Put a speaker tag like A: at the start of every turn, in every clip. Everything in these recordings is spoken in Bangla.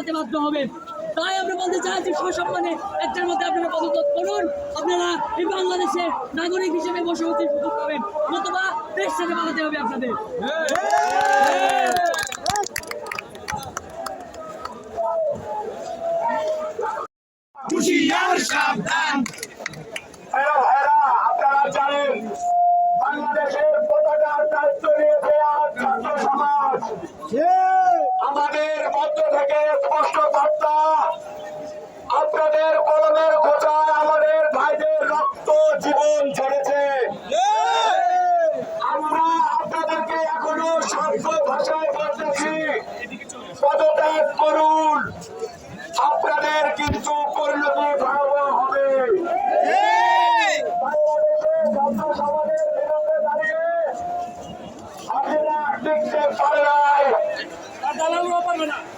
A: পালাতে বাধ্য হবে তাই আমরা বলতে চাইছি সসম্মানে একটার মধ্যে আপনারা পদত্যাগ করুন। আপনারা এই বাংলাদেশে নাগরিক হিসেবে বসবাসের সুযোগ পাবেন নতুবা দেশ ছেড়ে পালাতে হবে আপনাদের।
B: হুঁশিয়ার সাবধান।
C: ভাইরা ভাইরা আপনারা জানেন বাংলাদেশের পতাকার দায়িত্ব নিয়েছে আজ ছাত্র সমাজ। আমাদের মধ্য থেকে স্পষ্ট বার্তা, আপনাদের কলমের খোঁচায় আমাদের ভাইদের রক্ত জীবন ঝরেছে আমরা আপনাদেরকে এখনও শান্ত ভাষায় বলতেছি পদত্যাগ করুন। আপনাদের কিন্তু পরিণতি ভয়াবহ হবে। টিকতে পারে নাই। পরিণতি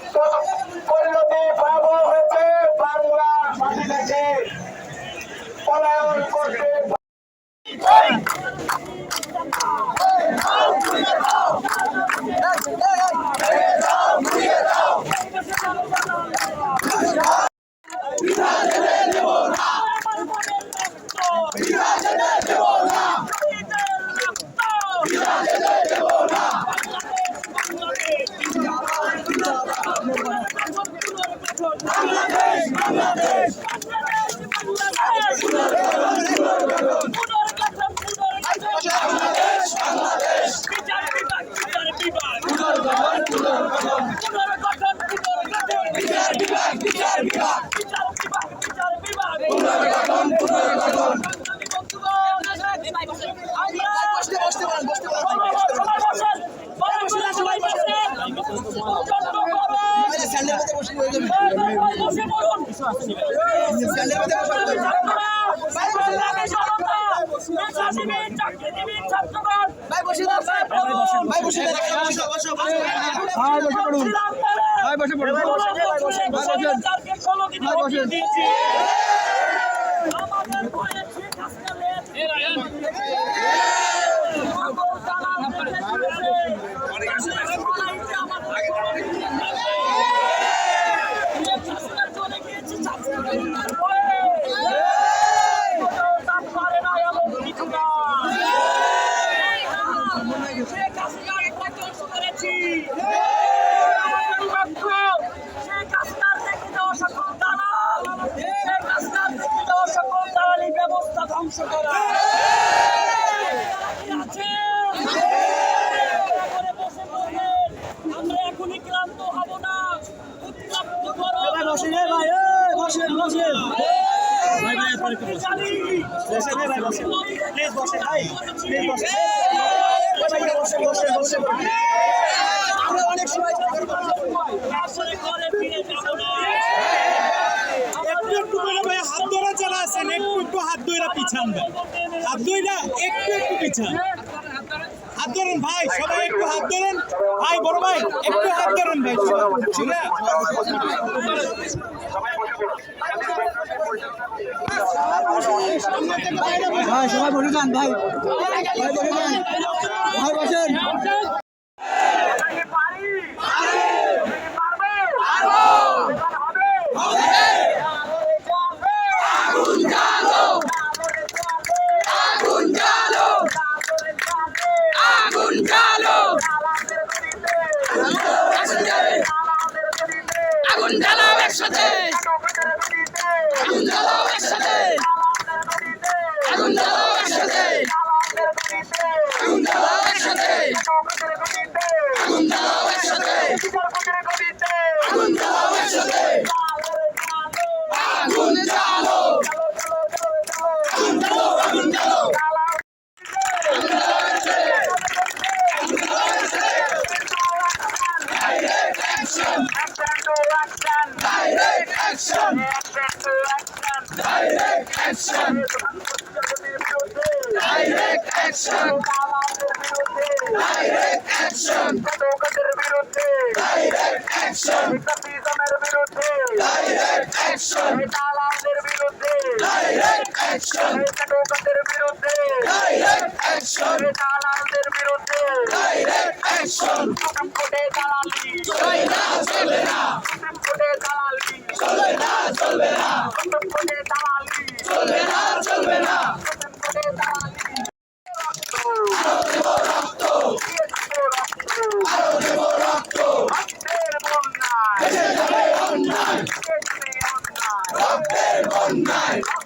D: ভাই সবাই বসে যান ভাই ভাই বসে যান। ভাই বসেন।
E: অ্যাকশন বিরুদ্ধে ডাইরেক্ট অ্যাকশন বিরুদ্ধে ডাইরেক্ট অ্যাকশন ক্যাপিটামের বিরুদ্ধে ডাইরেক্ট অ্যাকশন দালালদের বিরুদ্ধে ডাইরেক্ট অ্যাকশন লোকের বিরুদ্ধে ডাইরেক্ট অ্যাকশন দালালদের বিরুদ্ধে ডাইরেক্ট অ্যাকশন সুপ্রিম কোর্টে দালালি চলে না চলবে না সুপ্রিম কোর্টে দালালি চলে না চলবে না সুপ্রিম কোর্টে দালালি চলবে না চলবে না সুপ্রিম কোর্টে দালালি রক্ত রক্ত আরও দেব রক্ত রক্তের বন্যায় ভেসে যাবে অন্যায় রক্তের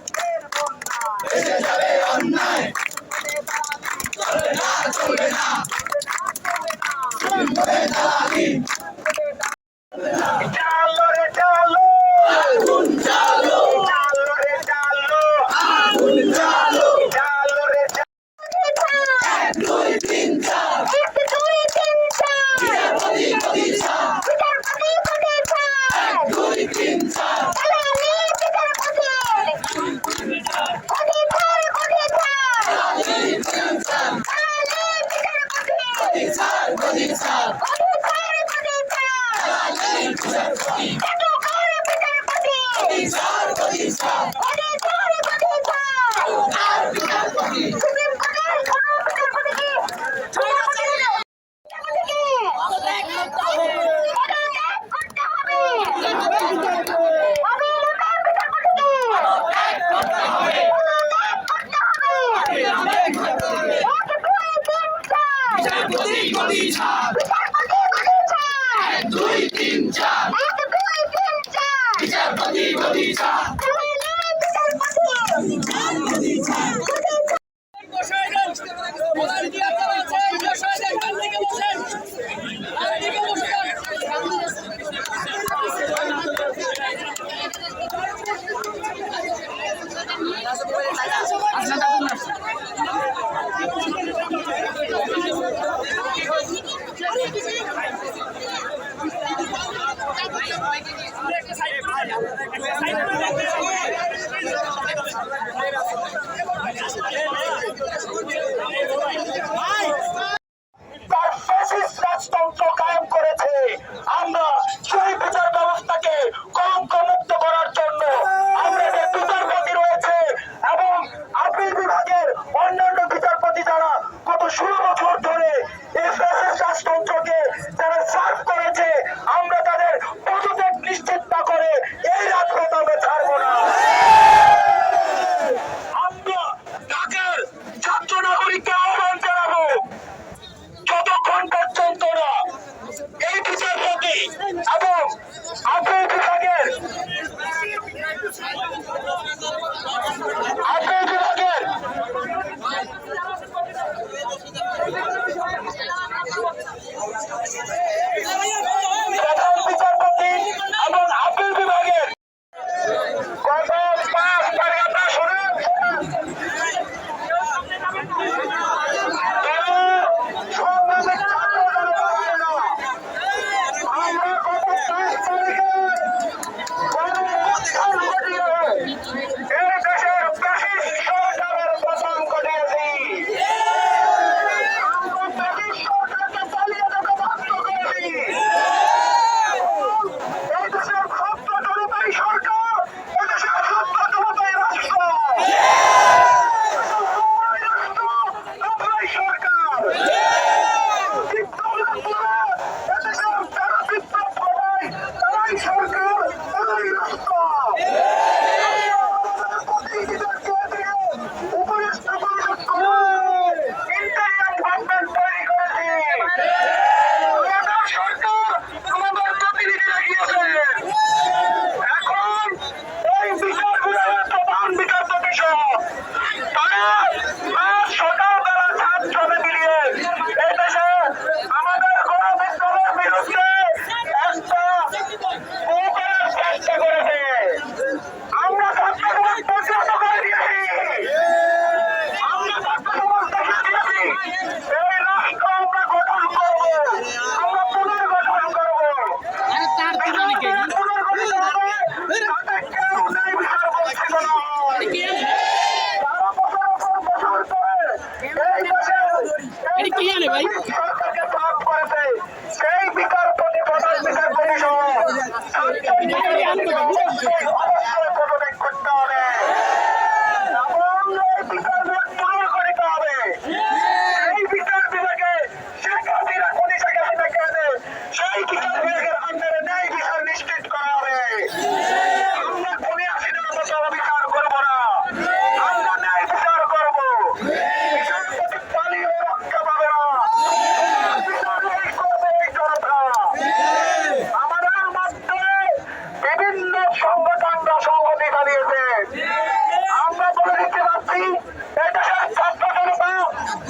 D: I know.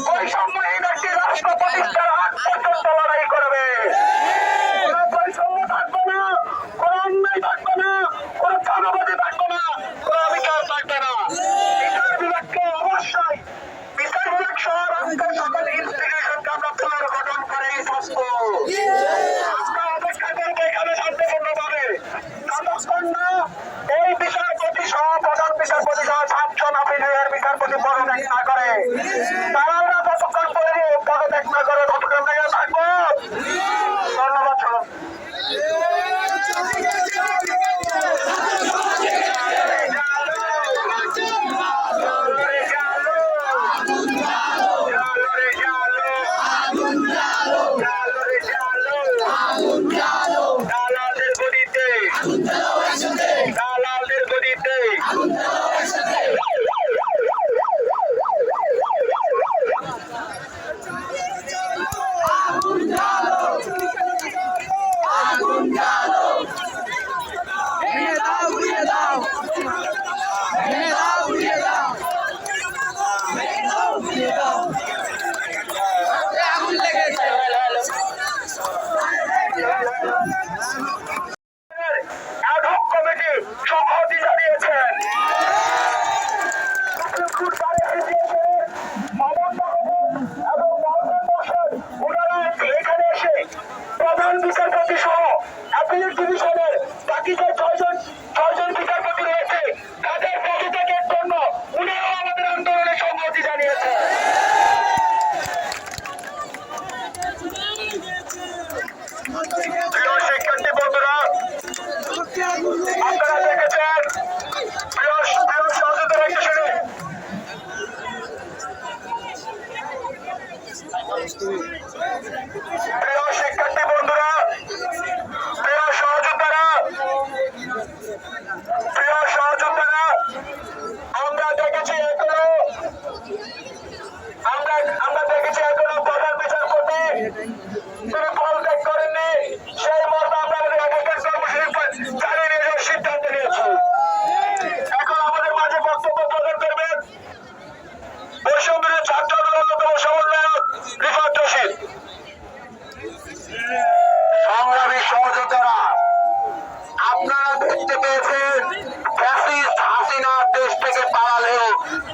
D: Ayşem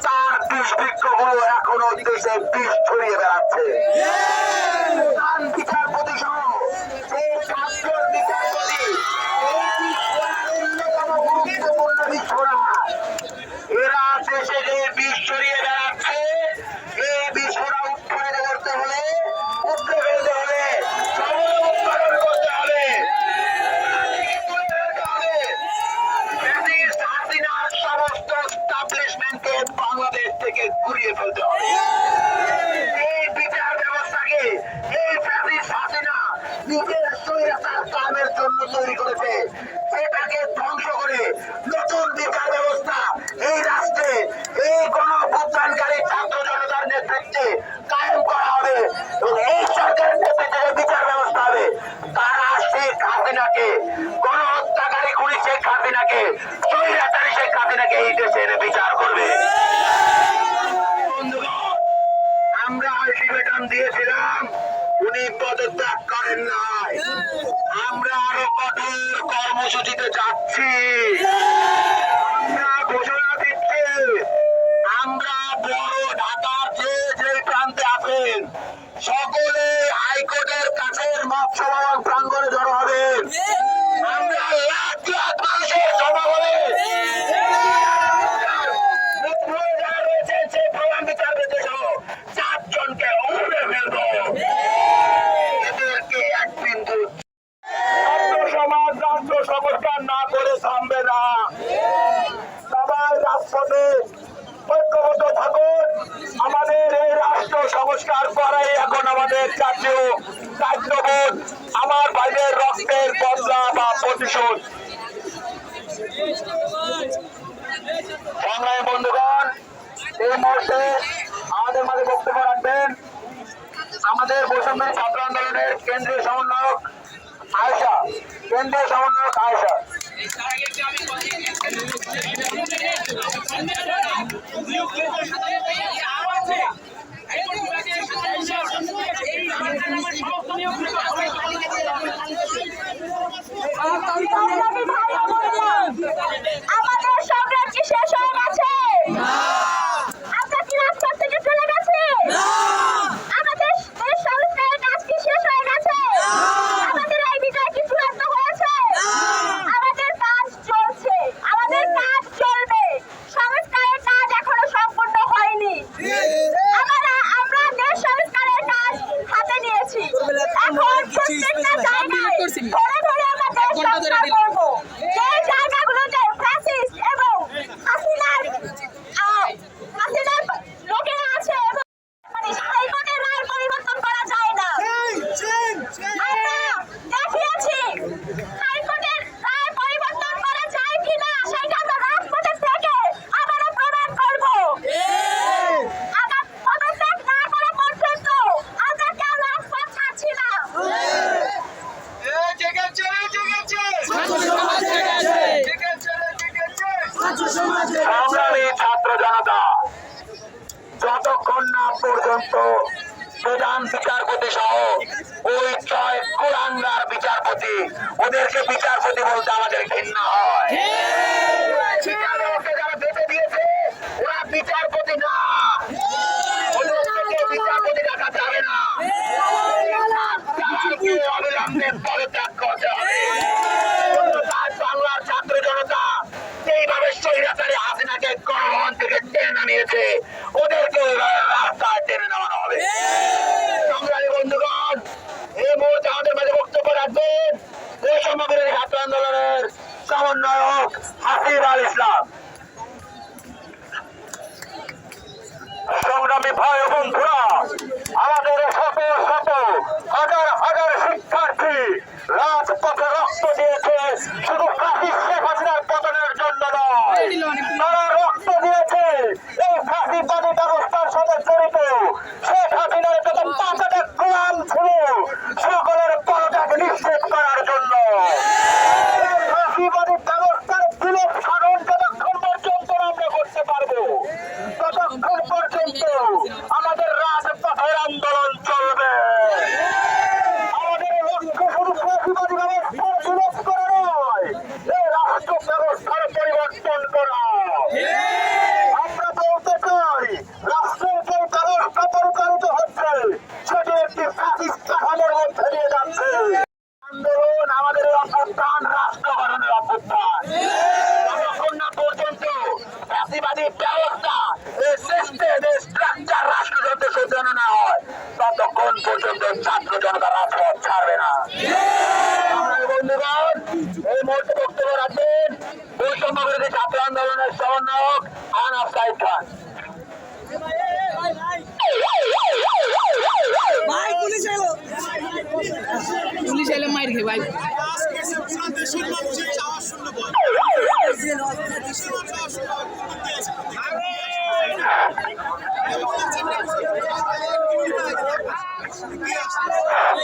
E: তার
D: দুষ্কৃত্যগুলো এখনও দেশে বিষ ছড়িয়ে বেড়াচ্ছে। প্রতি দেশে এনে বিচার করবে। আমরা আলটিমেটাম দিয়েছিলাম ¡Una বঙ্গবীরের ছাত্র আন্দোলনের সমন্বয়ক হাসিব আল ইসলাম। সংগ্রামী ভাই এবং আমাদের শত শত হাজার হাজার শিক্ষার্থী রাজপথে রক্ত দিয়েছে, শুধু কাশি শেখ হাসিনার পতনের জন্য নয়, তারা রক্ত দিয়েছে। এই ফাঁসিবাদী ব্যবস্থার সাথে জড়িত শেখ হাসিনার যত পাঁচটা ক্লাম ছিল। সকলের নিশ্চিত করার জন্য।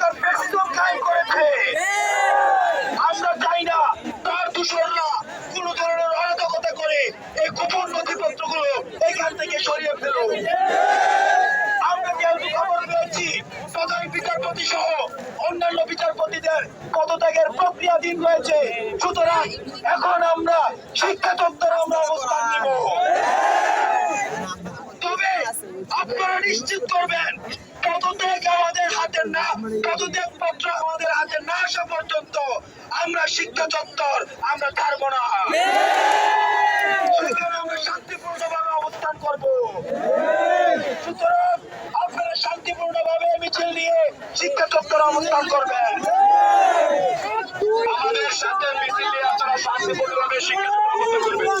D: তার প্রেসিডেন্ট কায়েম করেছে আমরা চাই না তার দুশ্মনরা কোন ধরনের অরাজকতা করে এই গোপন নথিপত্রগুলো এখান থেকে সরিয়ে ফেলো আমরা যেহেতু খবর পেয়েছি প্রধান বিচারপতি সহ অন্যান্য বিচারপতিদের পদত্যাগের প্রক্রিয়াধীন রয়েছে। সুতরাং এখন আমরা শিক্ষা দপ্তর আমরা অবস্থান নিব। আপনারা নিশ্চিত করবেন পদত্যাগ আমাদের হাতে না পদত্যাগ পত্র আমাদের হাতে না আসা পর্যন্ত আমরা শিক্ষা চত্বর, আমরা ছাড়বো না। আমরা শান্তিপূর্ণভাবে অবস্থান করব। সুতরাং আপনারা শান্তিপূর্ণভাবে মিছিল নিয়ে শিক্ষা চত্বর অবস্থান করবেন। আমাদের সাথে মিছিল নিয়ে আপনারা শান্তিপূর্ণভাবে শিক্ষা চত্বর অবস্থান করবেন।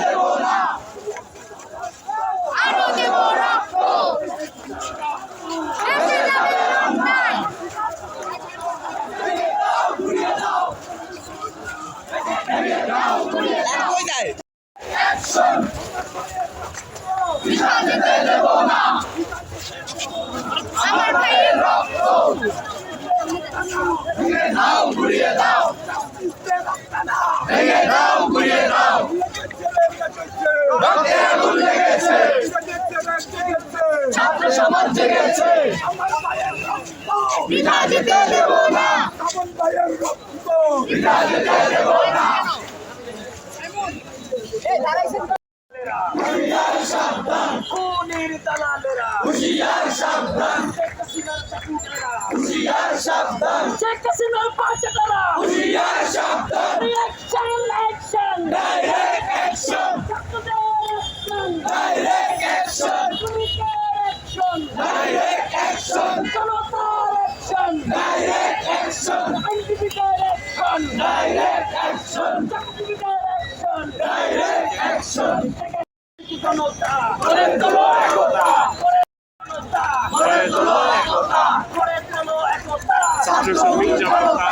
E: আরও দেব রক্ত দেশে যাবে রক্তায় আমার ভাইয়ের রক্ত
D: ছাত্র সমাজ জেগেছে
E: বিনা যেতে দেব না
D: খুনির দালালেরা হুশিয়ার সাবধান। হুশিয়ার সাবধান।
C: শেখ হাসিনার পাচাটারা
D: হুশিয়ার সাবধান।
C: Action action
D: direct action direct action direct action
C: জনতার অ্যাকশন
D: ডাইরেক্ট অ্যাকশন
C: আইনজীবীদের অ্যাকশন
D: ডাইরেক্ট অ্যাকশন
C: চাকরিজীবীদের অ্যাকশন
D: ডাইরেক্ট অ্যাকশন
C: জনতা
D: তোলো একতা
C: জনতা
D: গড়ে তোলো একতা
C: করে তোলো একতা
D: ছাত্র শ্রমিক জনতা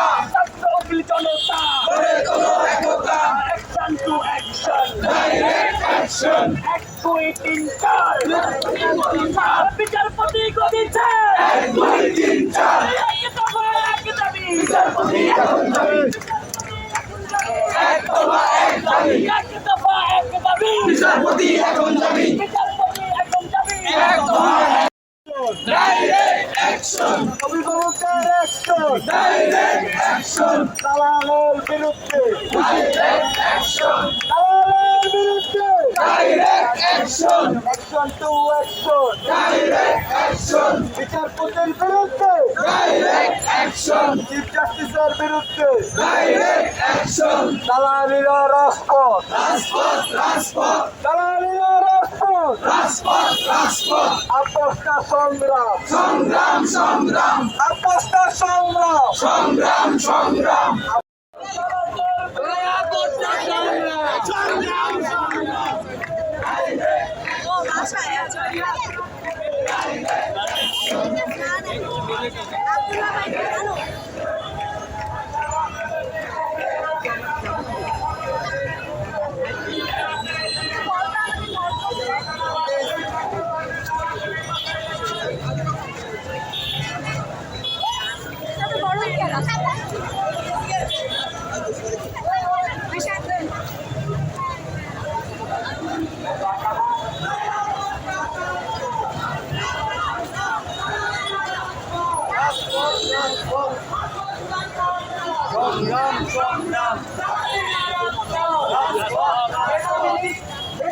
C: বিচারপতি দাবি
D: বিচারপতি এখন দাবি ডাইরেক্ট অ্যাকশন
F: অভিভাবকদের অ্যাকশন বিরুদ্ধে
D: direct action action
F: to action
D: direct action
F: বিচারপতির বিরুদ্ধে!
D: ডাইরেক্ট অ্যাকশন
F: চিফ জাস্টিসের বিরুদ্ধে!
D: ডাইরেক্ট অ্যাকশন
F: দালালিরা রাজপথ!
D: রাজপথ রাজপথ!
F: দালালিরা রাজপথ!
D: রাজপথ রাজপথ!
F: আপোষটা সংগ্রাম!
D: সংগ্রাম সংগ্রাম!
F: আপোষটা সংগ্রাম!
D: সংগ্রাম সংগ্রাম!